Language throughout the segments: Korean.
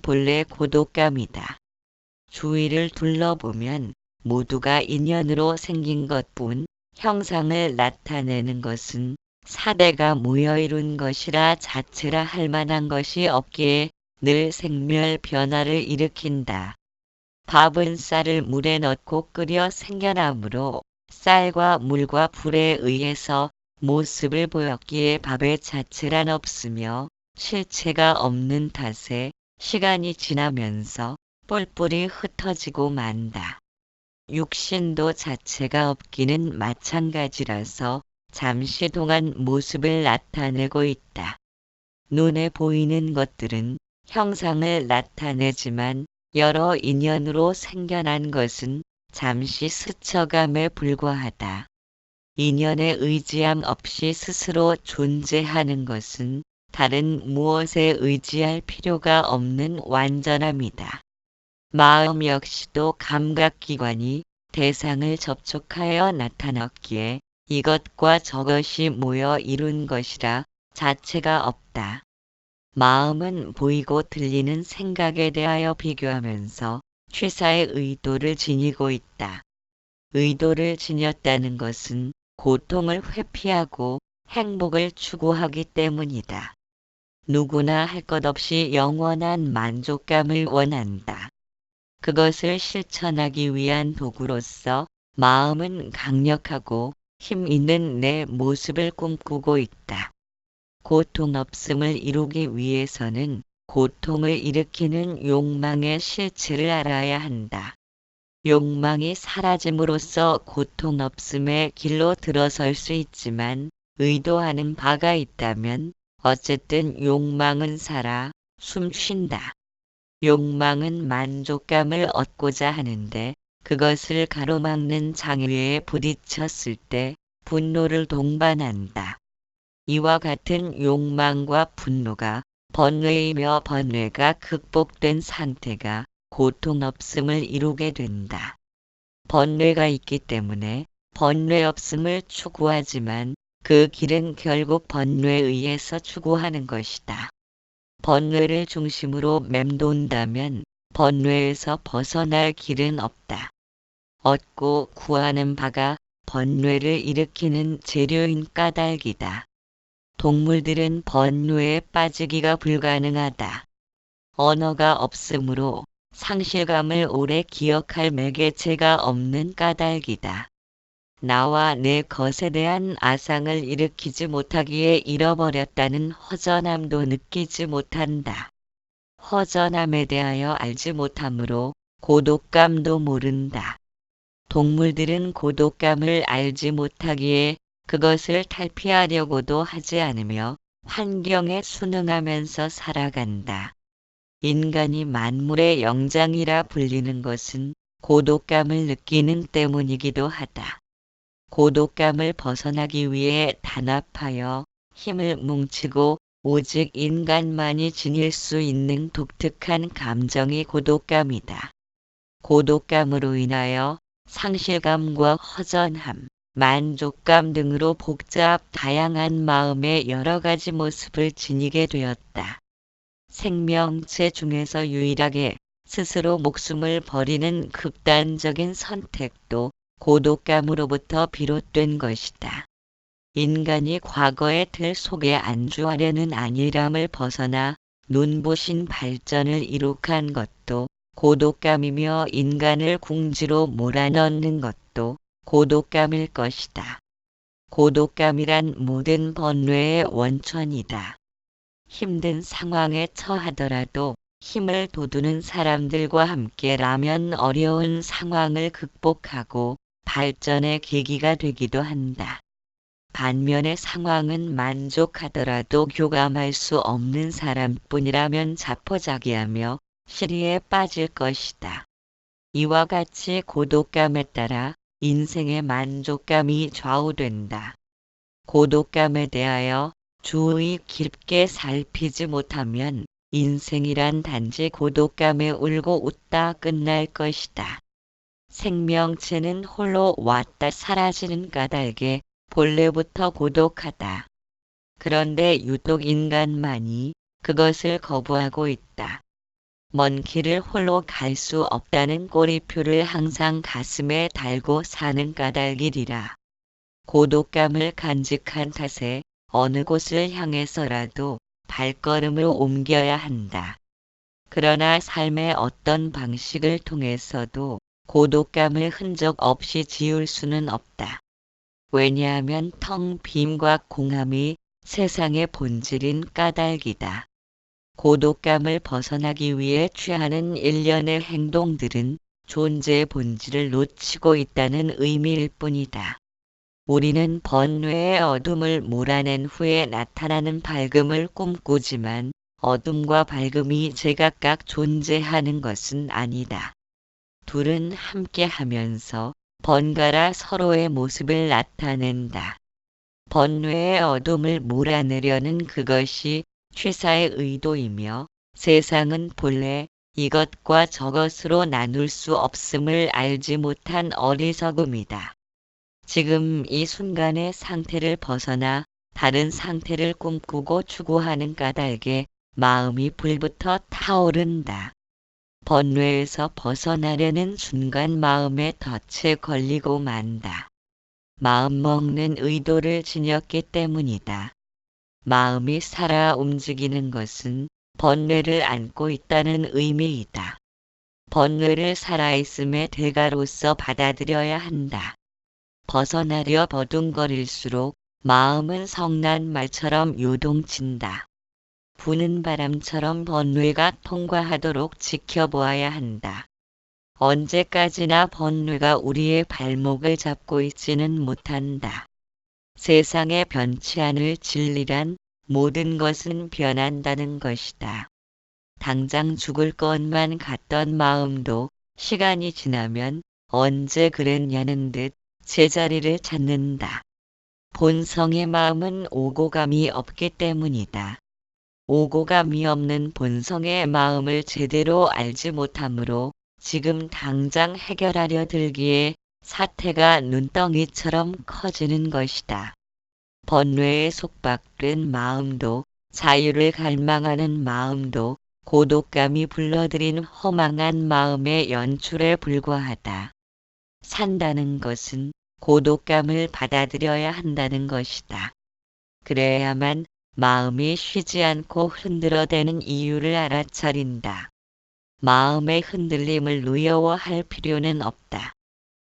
본래 고독감이다. 주위를 둘러보면 모두가 인연으로 생긴 것뿐 형상을 나타내는 것은 사대가 모여 이룬 것이라 자체라 할 만한 것이 없기에 늘 생멸 변화를 일으킨다. 밥은 쌀을 물에 넣고 끓여 생겨나므로 쌀과 물과 불에 의해서 모습을 보였기에 밥의 자체란 없으며 실체가 없는 탓에 시간이 지나면서 뿔뿔이 흩어지고 만다. 육신도 자체가 없기는 마찬가지라서 잠시 동안 모습을 나타내고 있다. 눈에 보이는 것들은 형상을 나타내지만 여러 인연으로 생겨난 것은 잠시 스쳐감에 불과하다. 인연에 의지함 없이 스스로 존재하는 것은 다른 무엇에 의지할 필요가 없는 완전함이다. 마음 역시도 감각기관이 대상을 접촉하여 나타났기에 이것과 저것이 모여 이룬 것이라 자체가 없다. 마음은 보이고 들리는 생각에 대하여 비교하면서 취사의 의도를 지니고 있다. 의도를 지녔다는 것은 고통을 회피하고 행복을 추구하기 때문이다. 누구나 할 것 없이 영원한 만족감을 원한다. 그것을 실천하기 위한 도구로서 마음은 강력하고 힘 있는 내 모습을 꿈꾸고 있다. 고통 없음을 이루기 위해서는 고통을 일으키는 욕망의 실체를 알아야 한다. 욕망이 사라짐으로써 고통 없음의 길로 들어설 수 있지만 의도하는 바가 있다면 어쨌든 욕망은 살아 숨 쉰다. 욕망은 만족감을 얻고자 하는데 그것을 가로막는 장애에 부딪혔을 때 분노를 동반한다. 이와 같은 욕망과 분노가 번뇌이며 번뇌가 극복된 상태가 고통 없음을 이루게 된다. 번뇌가 있기 때문에 번뇌 없음을 추구하지만 그 길은 결국 번뇌에 의해서 추구하는 것이다. 번뇌를 중심으로 맴돈다면 번뇌에서 벗어날 길은 없다. 얻고 구하는 바가 번뇌를 일으키는 재료인 까닭이다. 동물들은 번뇌에 빠지기가 불가능하다. 언어가 없으므로 상실감을 오래 기억할 매개체가 없는 까닭이다. 나와 내 것에 대한 아상을 일으키지 못하기에 잃어버렸다는 허전함도 느끼지 못한다. 허전함에 대하여 알지 못하므로 고독감도 모른다. 동물들은 고독감을 알지 못하기에 그것을 탈피하려고도 하지 않으며 환경에 순응하면서 살아간다. 인간이 만물의 영장이라 불리는 것은 고독감을 느끼는 때문이기도 하다. 고독감을 벗어나기 위해 단합하여 힘을 뭉치고 오직 인간만이 지닐 수 있는 독특한 감정이 고독감이다. 고독감으로 인하여 상실감과 허전함, 만족감 등으로 복잡 다양한 마음의 여러 가지 모습을 지니게 되었다. 생명체 중에서 유일하게 스스로 목숨을 버리는 극단적인 선택도 고독감으로부터 비롯된 것이다. 인간이 과거의 틀 속에 안주하려는 안일함을 벗어나 눈부신 발전을 이룩한 것도 고독감이며 인간을 궁지로 몰아넣는 것도 고독감일 것이다. 고독감이란 모든 번뇌의 원천이다. 힘든 상황에 처하더라도 힘을 돋우는 사람들과 함께 라면 어려운 상황을 극복하고 발전의 계기가 되기도 한다. 반면의 상황은 만족하더라도 교감할 수 없는 사람뿐이라면 자포자기하며 시리에 빠질 것이다. 이와 같이 고독감에 따라 인생의 만족감이 좌우된다. 고독감에 대하여 주의 깊게 살피지 못하면 인생이란 단지 고독감에 울고 웃다 끝날 것이다. 생명체는 홀로 왔다 사라지는 까닭에 본래부터 고독하다. 그런데 유독 인간만이 그것을 거부하고 있다. 먼 길을 홀로 갈 수 없다는 꼬리표를 항상 가슴에 달고 사는 까닭이리라. 고독감을 간직한 탓에 어느 곳을 향해서라도 발걸음을 옮겨야 한다. 그러나 삶의 어떤 방식을 통해서도 고독감을 흔적 없이 지울 수는 없다. 왜냐하면 텅 빔과 공함이 세상의 본질인 까닭이다. 고독감을 벗어나기 위해 취하는 일련의 행동들은 존재의 본질을 놓치고 있다는 의미일 뿐이다. 우리는 번뇌의 어둠을 몰아낸 후에 나타나는 밝음을 꿈꾸지만 어둠과 밝음이 제각각 존재하는 것은 아니다. 둘은 함께 하면서 번갈아 서로의 모습을 나타낸다. 번뇌의 어둠을 몰아내려는 그것이 취사의 의도이며 세상은 본래 이것과 저것으로 나눌 수 없음을 알지 못한 어리석음이다. 지금 이 순간의 상태를 벗어나 다른 상태를 꿈꾸고 추구하는 까닭에 마음이 불부터 타오른다. 번뇌에서 벗어나려는 순간 마음의 덫에 걸리고 만다. 마음 먹는 의도를 지녔기 때문이다. 마음이 살아 움직이는 것은 번뇌를 안고 있다는 의미이다. 번뇌를 살아있음의 대가로서 받아들여야 한다. 벗어나려 버둥거릴수록 마음은 성난 말처럼 요동친다. 부는 바람처럼 번뇌가 통과하도록 지켜보아야 한다. 언제까지나 번뇌가 우리의 발목을 잡고 있지는 못한다. 세상에 변치 않을 진리란 모든 것은 변한다는 것이다. 당장 죽을 것만 같던 마음도 시간이 지나면 언제 그랬냐는 듯 제자리를 찾는다. 본성의 마음은 오고감이 없기 때문이다. 오고감이 없는 본성의 마음을 제대로 알지 못하므로 지금 당장 해결하려 들기에 사태가 눈덩이처럼 커지는 것이다. 번뇌에 속박된 마음도 자유를 갈망하는 마음도 고독감이 불러들인 허망한 마음의 연출에 불과하다. 산다는 것은 고독감을 받아들여야 한다는 것이다. 그래야만 마음이 쉬지 않고 흔들어대는 이유를 알아차린다. 마음의 흔들림을 누여워할 필요는 없다.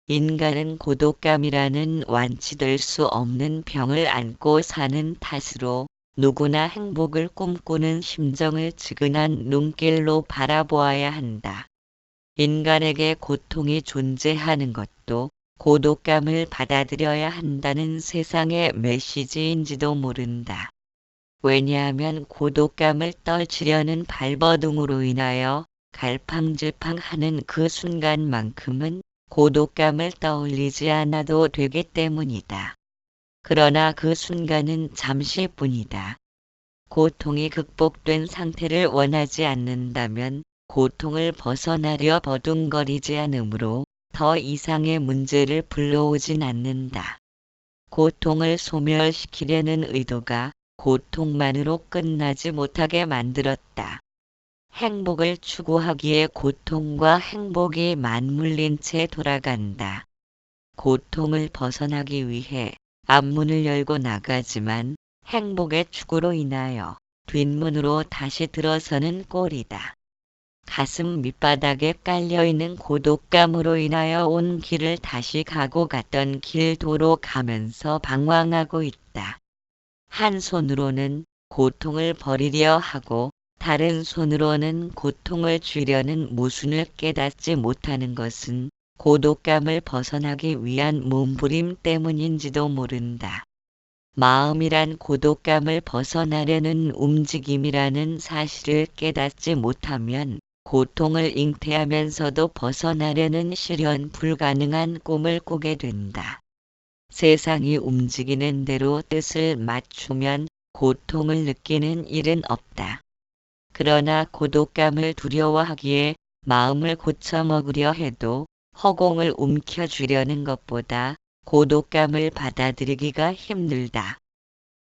인간은 고독감이라는 완치될 수 없는 병을 안고 사는 탓으로 누구나 행복을 꿈꾸는 심정을 지근한 눈길로 바라보아야 한다. 인간에게 고통이 존재하는 것도 고독감을 받아들여야 한다는 세상의 메시지인지도 모른다. 왜냐하면 고독감을 떨치려는 발버둥으로 인하여 갈팡질팡하는 그 순간만큼은 고독감을 떠올리지 않아도 되기 때문이다. 그러나 그 순간은 잠시뿐이다. 고통이 극복된 상태를 원하지 않는다면 고통을 벗어나려 버둥거리지 않으므로 더 이상의 문제를 불러오진 않는다. 고통을 소멸시키려는 의도가 고통만으로 끝나지 못하게 만들었다. 행복을 추구하기에 고통과 행복이 맞물린 채 돌아간다. 고통을 벗어나기 위해 앞문을 열고 나가지만 행복의 추구로 인하여 뒷문으로 다시 들어서는 꼴이다. 가슴 밑바닥에 깔려있는 고독감으로 인하여 온 길을 다시 가고 갔던 길 도로 가면서 방황하고 있다. 한 손으로는 고통을 버리려 하고 다른 손으로는 고통을 주려는 모순을 깨닫지 못하는 것은 고독감을 벗어나기 위한 몸부림 때문인지도 모른다. 마음이란 고독감을 벗어나려는 움직임이라는 사실을 깨닫지 못하면 고통을 잉태하면서도 벗어나려는 실현 불가능한 꿈을 꾸게 된다. 세상이 움직이는 대로 뜻을 맞추면 고통을 느끼는 일은 없다. 그러나 고독감을 두려워하기에 마음을 고쳐먹으려 해도 허공을 움켜쥐려는 것보다 고독감을 받아들이기가 힘들다.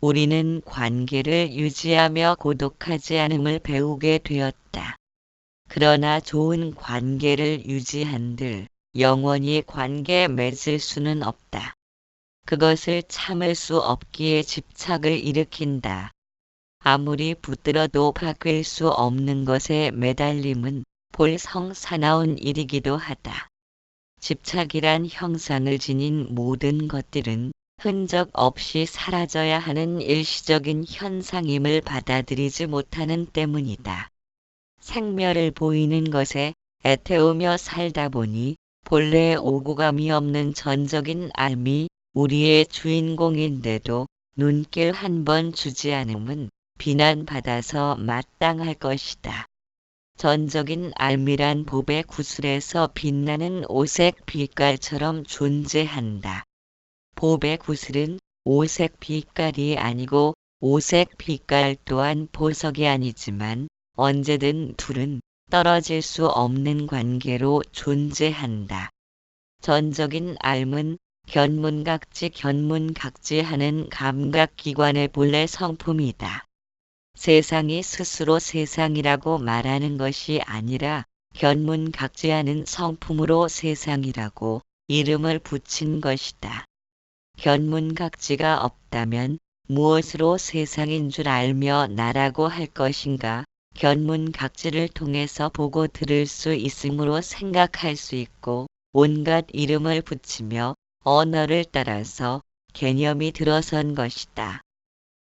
우리는 관계를 유지하며 고독하지 않음을 배우게 되었다. 그러나 좋은 관계를 유지한들 영원히 관계 맺을 수는 없다. 그것을 참을 수 없기에 집착을 일으킨다. 아무리 붙들어도 바뀔 수 없는 것에 매달림은 볼성 사나운 일이기도 하다. 집착이란 형상을 지닌 모든 것들은 흔적 없이 사라져야 하는 일시적인 현상임을 받아들이지 못하는 때문이다. 생멸을 보이는 것에 애태우며 살다 보니 본래 오고감이 없는 전적인 알미 우리의 주인공인데도 눈길 한 번 주지 않음은 비난받아서 마땅할 것이다. 전적인 알미란 봅의 구슬에서 빛나는 오색 빛깔처럼 존재한다. 봅의 구슬은 오색 빛깔이 아니고 오색 빛깔 또한 보석이 아니지만 언제든 둘은 떨어질 수 없는 관계로 존재한다. 전적인 알은 견문각지 견문각지 하는 감각기관의 본래 성품이다. 세상이 스스로 세상이라고 말하는 것이 아니라 견문각지하는 성품으로 세상이라고 이름을 붙인 것이다. 견문각지가 없다면 무엇으로 세상인 줄 알며 나라고 할 것인가 견문각지를 통해서 보고 들을 수 있으므로 생각할 수 있고 온갖 이름을 붙이며 언어를 따라서 개념이 들어선 것이다.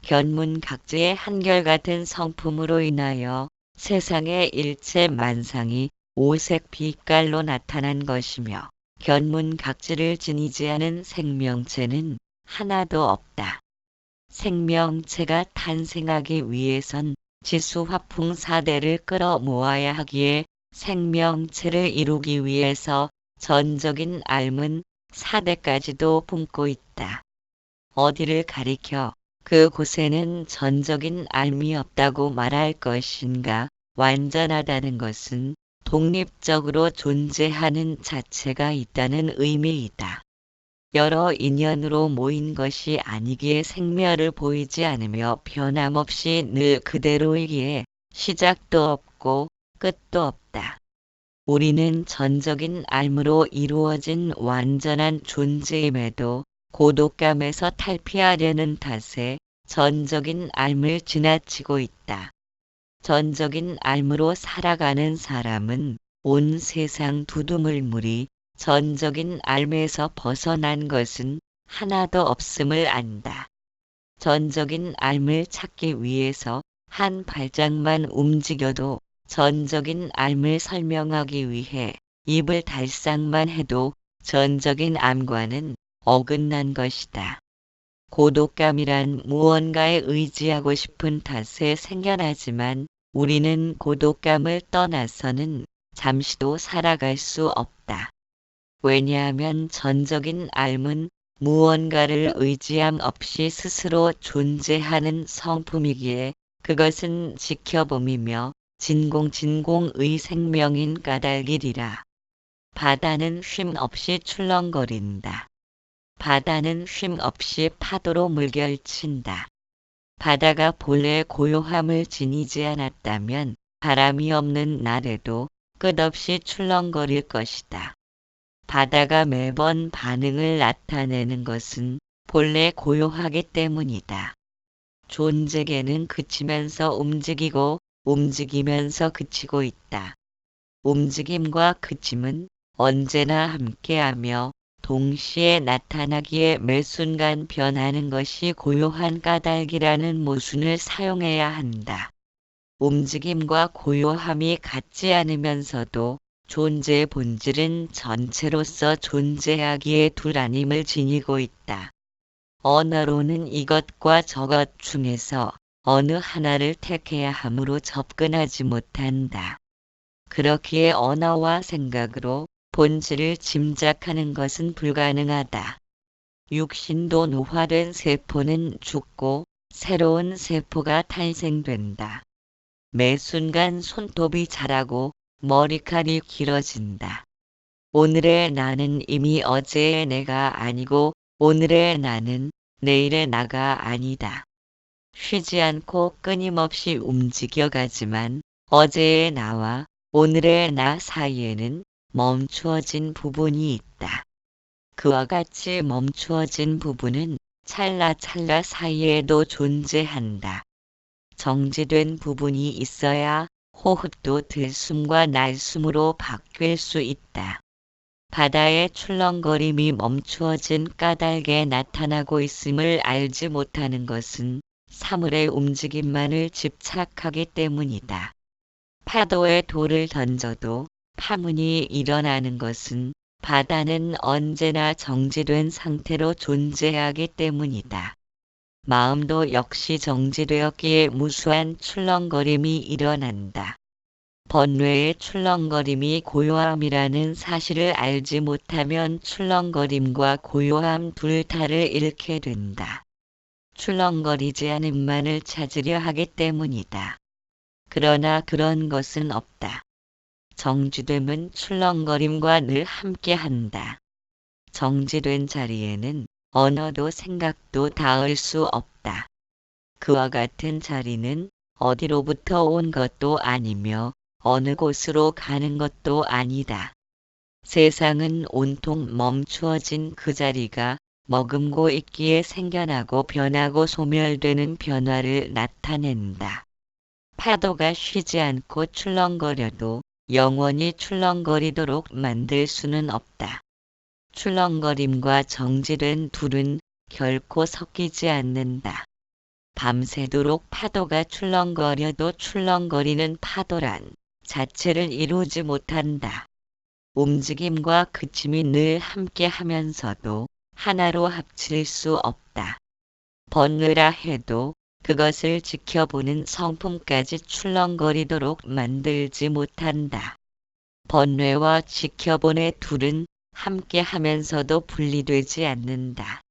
견문각지의 한결같은 성품으로 인하여 세상의 일체 만상이 오색 빛깔로 나타난 것이며 견문각지를 지니지 않은 생명체는 하나도 없다. 생명체가 탄생하기 위해선 지수 화풍 사대를 끌어모아야 하기에 생명체를 이루기 위해서 전적인 알은 사대까지도 품고 있다. 어디를 가리켜 그 곳에는 전적인 알미 없다고 말할 것인가 완전하다는 것은 독립적으로 존재하는 자체가 있다는 의미이다. 여러 인연으로 모인 것이 아니기에 생멸을 보이지 않으며 변함없이 늘 그대로이기에 시작도 없고 끝도 없다. 우리는 전적인 알무로 이루어진 완전한 존재임에도 고독감에서 탈피하려는 탓에 전적인 알을 지나치고 있다. 전적인 알무로 살아가는 사람은 온 세상 두두물물이 전적인 알에서 벗어난 것은 하나도 없음을 안다. 전적인 알을 찾기 위해서 한 발짝만 움직여도 전적인 알을 설명하기 위해 입을 달싹만 해도 전적인 암과는 어긋난 것이다. 고독감이란 무언가에 의지하고 싶은 탓에 생겨나지만 우리는 고독감을 떠나서는 잠시도 살아갈 수 없다. 왜냐하면 전적인 알은 무언가를 의지함 없이 스스로 존재하는 성품이기에 그것은 지켜봄이며 진공진공의 생명인 까닭이리라. 바다는 쉼 없이 출렁거린다. 바다는 쉼 없이 파도로 물결친다. 바다가 본래 고요함을 지니지 않았다면 바람이 없는 날에도 끝없이 출렁거릴 것이다. 바다가 매번 반응을 나타내는 것은 본래 고요하기 때문이다. 존재계는 그치면서 움직이고 움직이면서 그치고 있다. 움직임과 그침은 언제나 함께하며 동시에 나타나기에 매 순간 변하는 것이 고요한 까닭이라는 모순을 사용해야 한다. 움직임과 고요함이 같지 않으면서도 존재의 본질은 전체로서 존재하기에 둘아님을 지니고 있다. 언어로는 이것과 저것 중에서 어느 하나를 택해야 함으로 접근하지 못한다. 그렇기에 언어와 생각으로 본질을 짐작하는 것은 불가능하다. 육신도 노화된 세포는 죽고 새로운 세포가 탄생된다. 매 순간 손톱이 자라고 머리칼이 길어진다. 오늘의 나는 이미 어제의 내가 아니고 오늘의 나는 내일의 나가 아니다. 쉬지 않고 끊임없이 움직여가지만 어제의 나와 오늘의 나 사이에는 멈추어진 부분이 있다. 그와 같이 멈추어진 부분은 찰나찰나 사이에도 존재한다. 정지된 부분이 있어야 호흡도 들숨과 날숨으로 바뀔 수 있다. 바다의 출렁거림이 멈추어진 까닭에 나타나고 있음을 알지 못하는 것은 사물의 움직임만을 집착하기 때문이다. 파도에 돌을 던져도 파문이 일어나는 것은 바다는 언제나 정지된 상태로 존재하기 때문이다. 마음도 역시 정지되었기에 무수한 출렁거림이 일어난다. 번뇌의 출렁거림이 고요함이라는 사실을 알지 못하면 출렁거림과 고요함 둘 다를 잃게 된다. 출렁거리지 않음만을 찾으려 하기 때문이다. 그러나 그런 것은 없다. 정지됨은 출렁거림과 늘 함께한다. 정지된 자리에는 언어도 생각도 닿을 수 없다. 그와 같은 자리는 어디로부터 온 것도 아니며 어느 곳으로 가는 것도 아니다. 세상은 온통 멈추어진 그 자리가 머금고 있기에 생겨나고 변하고 소멸되는 변화를 나타낸다. 파도가 쉬지 않고 출렁거려도 영원히 출렁거리도록 만들 수는 없다. 출렁거림과 정지된 둘은 결코 섞이지 않는다. 밤새도록 파도가 출렁거려도 출렁거리는 파도란 자체를 이루지 못한다. 움직임과 그침이 늘 함께 하면서도 하나로 합칠 수 없다. 번뇌라 해도 그것을 지켜보는 성품까지 출렁거리도록 만들지 못한다. 번뇌와 지켜본의 둘은 함께 하면서도 분리되지 않는다.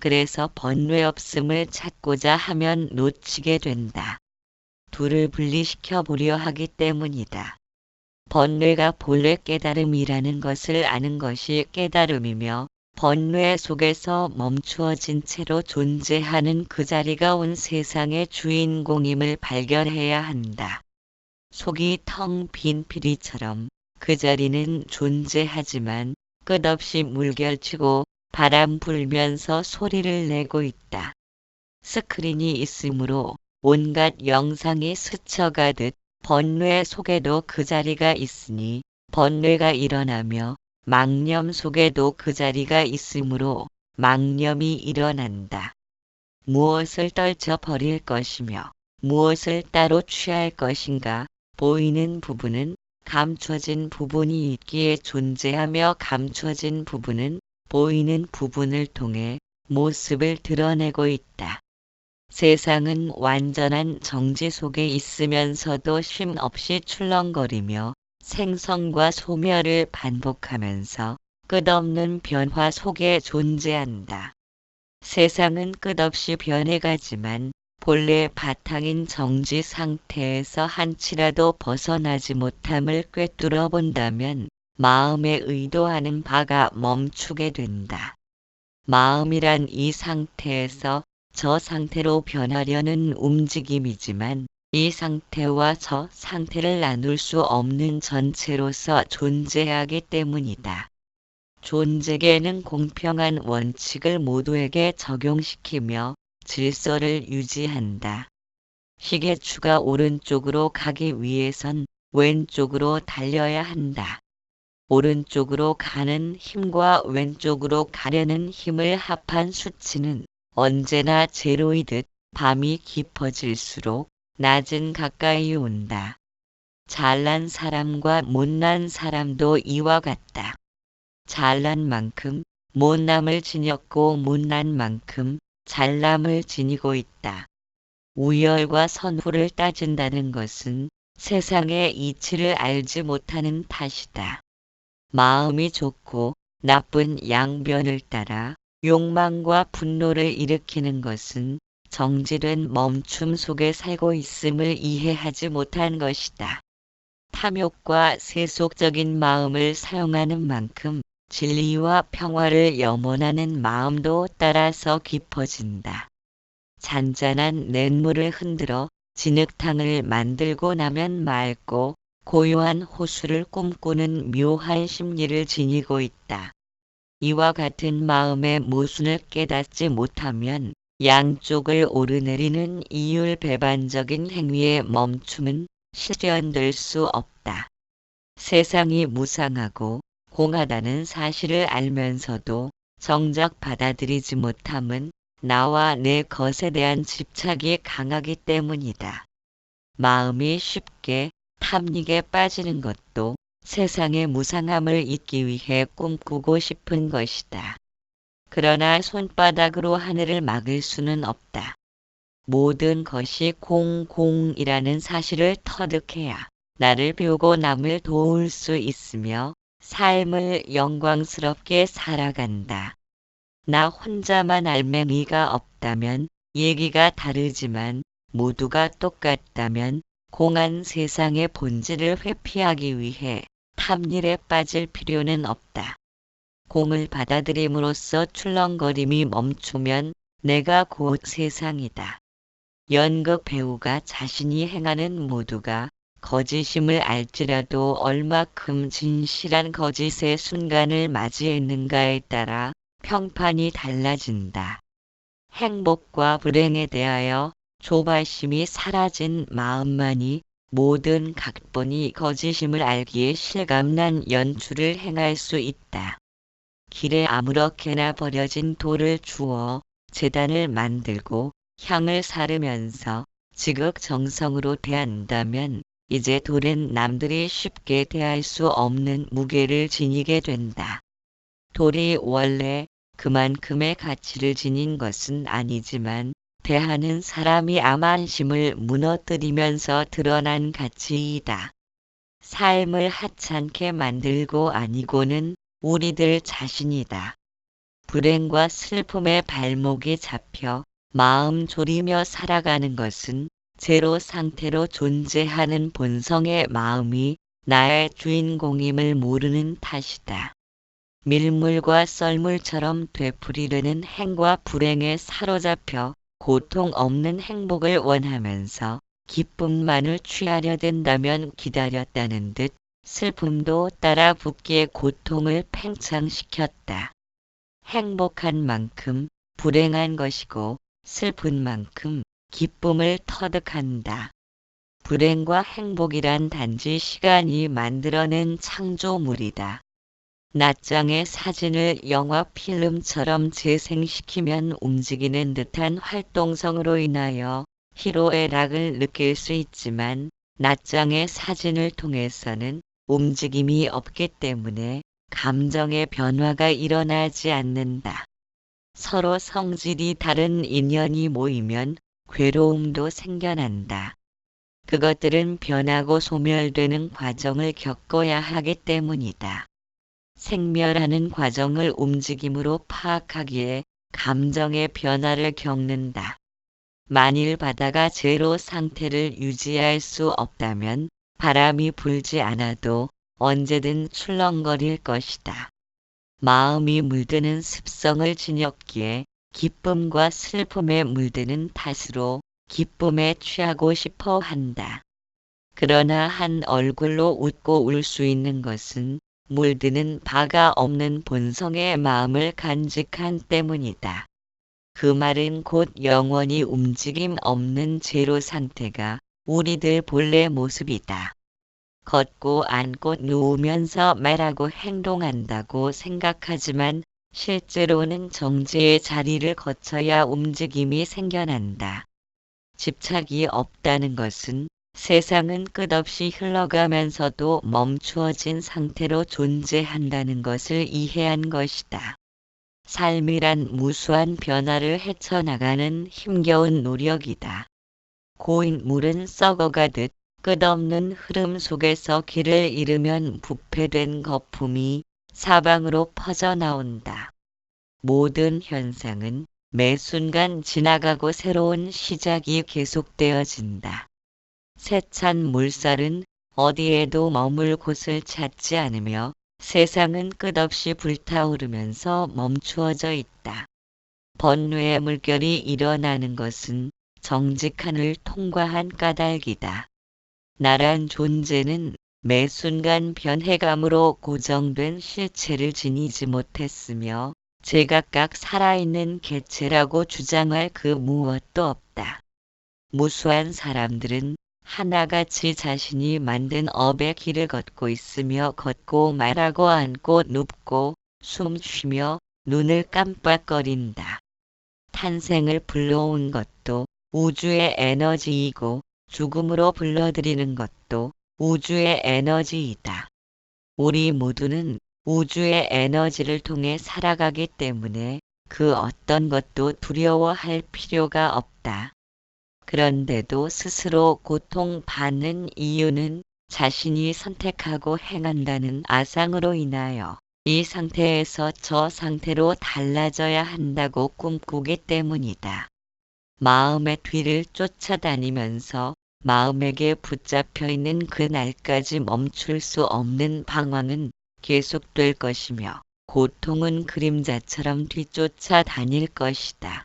그래서 번뇌 없음을 찾고자 하면 놓치게 된다. 둘을 분리시켜 보려 하기 때문이다. 번뇌가 본래 깨달음이라는 것을 아는 것이 깨달음이며 번뇌 속에서 멈추어진 채로 존재하는 그 자리가 온 세상의 주인공임을 발견해야 한다. 속이 텅 빈 피리처럼 그 자리는 존재하지만 끝없이 물결치고 바람 불면서 소리를 내고 있다. 스크린이 있으므로 온갖 영상이 스쳐가듯 번뇌 속에도 그 자리가 있으니 번뇌가 일어나며 망념 속에도 그 자리가 있으므로 망념이 일어난다. 무엇을 떨쳐 버릴 것이며 무엇을 따로 취할 것인가 보이는 부분은 감춰진 부분이 있기에 존재하며 감춰진 부분은 보이는 부분을 통해 모습을 드러내고 있다. 세상은 완전한 정지 속에 있으면서도 쉼 없이 출렁거리며 생성과 소멸을 반복하면서 끝없는 변화 속에 존재한다. 세상은 끝없이 변해가지만 본래 바탕인 정지 상태에서 한치라도 벗어나지 못함을 꿰뚫어 본다면 마음에 의도하는 바가 멈추게 된다. 마음이란 이 상태에서 저 상태로 변하려는 움직임이지만 이 상태와 저 상태를 나눌 수 없는 전체로서 존재하기 때문이다. 존재계는 공평한 원칙을 모두에게 적용시키며 질서를 유지한다. 시계추가 오른쪽으로 가기 위해선 왼쪽으로 달려야 한다. 오른쪽으로 가는 힘과 왼쪽으로 가려는 힘을 합한 수치는 언제나 제로이듯 밤이 깊어질수록 낮은 가까이 온다. 잘난 사람과 못난 사람도 이와 같다. 잘난 만큼 못남을 지녔고 못난 만큼 잘남을 지니고 있다. 우열과 선후를 따진다는 것은 세상의 이치를 알지 못하는 탓이다. 마음이 좋고 나쁜 양변을 따라 욕망과 분노를 일으키는 것은 정지된 멈춤 속에 살고 있음을 이해하지 못한 것이다. 탐욕과 세속적인 마음을 사용하는 만큼 진리와 평화를 염원하는 마음도 따라서 깊어진다. 잔잔한 냇물을 흔들어 진흙탕을 만들고 나면 맑고 고요한 호수를 꿈꾸는 묘한 심리를 지니고 있다. 이와 같은 마음의 모순을 깨닫지 못하면 양쪽을 오르내리는 이율 배반적인 행위의 멈춤은 실현될 수 없다. 세상이 무상하고 공하다는 사실을 알면서도 정작 받아들이지 못함은 나와 내 것에 대한 집착이 강하기 때문이다. 마음이 쉽게 탐닉에 빠지는 것도 세상의 무상함을 잊기 위해 꿈꾸고 싶은 것이다. 그러나 손바닥으로 하늘을 막을 수는 없다. 모든 것이 공공이라는 사실을 터득해야 나를 배우고 남을 도울 수 있으며 삶을 영광스럽게 살아간다. 나 혼자만 알맹이가 없다면 얘기가 다르지만 모두가 똑같다면 공한 세상의 본질을 회피하기 위해 탐일에 빠질 필요는 없다. 공을 받아들임으로써 출렁거림이 멈추면 내가 곧 세상이다. 연극 배우가 자신이 행하는 모두가 거짓임을 알지라도 얼마큼 진실한 거짓의 순간을 맞이했는가에 따라 평판이 달라진다. 행복과 불행에 대하여 조바심이 사라진 마음만이 모든 각본이 거짓임을 알기에 실감난 연출을 행할 수 있다. 길에 아무렇게나 버려진 돌을 주워 재단을 만들고 향을 사르면서 지극정성으로 대한다면 이제 돌은 남들이 쉽게 대할 수 없는 무게를 지니게 된다. 돌이 원래 그만큼의 가치를 지닌 것은 아니지만 대하는 사람이 암안심을 무너뜨리면서 드러난 가치이다. 삶을 하찮게 만들고 아니고는 우리들 자신이다. 불행과 슬픔의 발목이 잡혀 마음 졸이며 살아가는 것은 제로 상태로 존재하는 본성의 마음이 나의 주인공임을 모르는 탓이다. 밀물과 썰물처럼 되풀이되는 행과 불행에 사로잡혀 고통 없는 행복을 원하면서 기쁨만을 취하려 든다면 기다렸다는 듯 슬픔도 따라 붙기에 고통을 팽창시켰다. 행복한 만큼 불행한 것이고 슬픈 만큼 기쁨을 터득한다. 불행과 행복이란 단지 시간이 만들어낸 창조물이다. 낮장의 사진을 영화 필름처럼 재생시키면 움직이는 듯한 활동성으로 인하여 희로애락을 느낄 수 있지만 낮장의 사진을 통해서는 움직임이 없기 때문에 감정의 변화가 일어나지 않는다. 서로 성질이 다른 인연이 모이면 괴로움도 생겨난다. 그것들은 변하고 소멸되는 과정을 겪어야 하기 때문이다. 생멸하는 과정을 움직임으로 파악하기에 감정의 변화를 겪는다. 만일 바다가 제로 상태를 유지할 수 없다면 바람이 불지 않아도 언제든 출렁거릴 것이다. 마음이 물드는 습성을 지녔기에 기쁨과 슬픔에 물드는 탓으로 기쁨에 취하고 싶어 한다. 그러나 한 얼굴로 웃고 울 수 있는 것은 물드는 바가 없는 본성의 마음을 간직한 때문이다. 그 말은 곧 영원히 움직임 없는 제로 상태가 우리들 본래 모습이다. 걷고 앉고 누우면서 말하고 행동한다고 생각하지만 실제로는 정지의 자리를 거쳐야 움직임이 생겨난다. 집착이 없다는 것은 세상은 끝없이 흘러가면서도 멈추어진 상태로 존재한다는 것을 이해한 것이다. 삶이란 무수한 변화를 헤쳐나가는 힘겨운 노력이다. 고인 물은 썩어가듯 끝없는 흐름 속에서 길을 잃으면 부패된 거품이 사방으로 퍼져나온다. 모든 현상은 매 순간 지나가고 새로운 시작이 계속되어진다. 세찬 물살은 어디에도 머물 곳을 찾지 않으며 세상은 끝없이 불타오르면서 멈추어져 있다. 번뇌의 물결이 일어나는 것은 정직한을 통과한 까닭이다. 나란 존재는 매 순간 변해감으로 고정된 실체를 지니지 못했으며 제각각 살아있는 개체라고 주장할 그 무엇도 없다. 무수한 사람들은 하나같이 자신이 만든 업의 길을 걷고 있으며 걷고 말하고 앉고 눕고 숨 쉬며 눈을 깜빡거린다. 탄생을 불러온 것도 우주의 에너지이고 죽음으로 불러들이는 것도 우주의 에너지이다. 우리 모두는 우주의 에너지를 통해 살아가기 때문에 그 어떤 것도 두려워할 필요가 없다. 그런데도 스스로 고통받는 이유는 자신이 선택하고 행한다는 아상으로 인하여 이 상태에서 저 상태로 달라져야 한다고 꿈꾸기 때문이다. 마음의 뒤를 쫓아다니면서 마음에게 붙잡혀 있는 그날까지 멈출 수 없는 방황은 계속될 것이며 고통은 그림자처럼 뒤쫓아 다닐 것이다.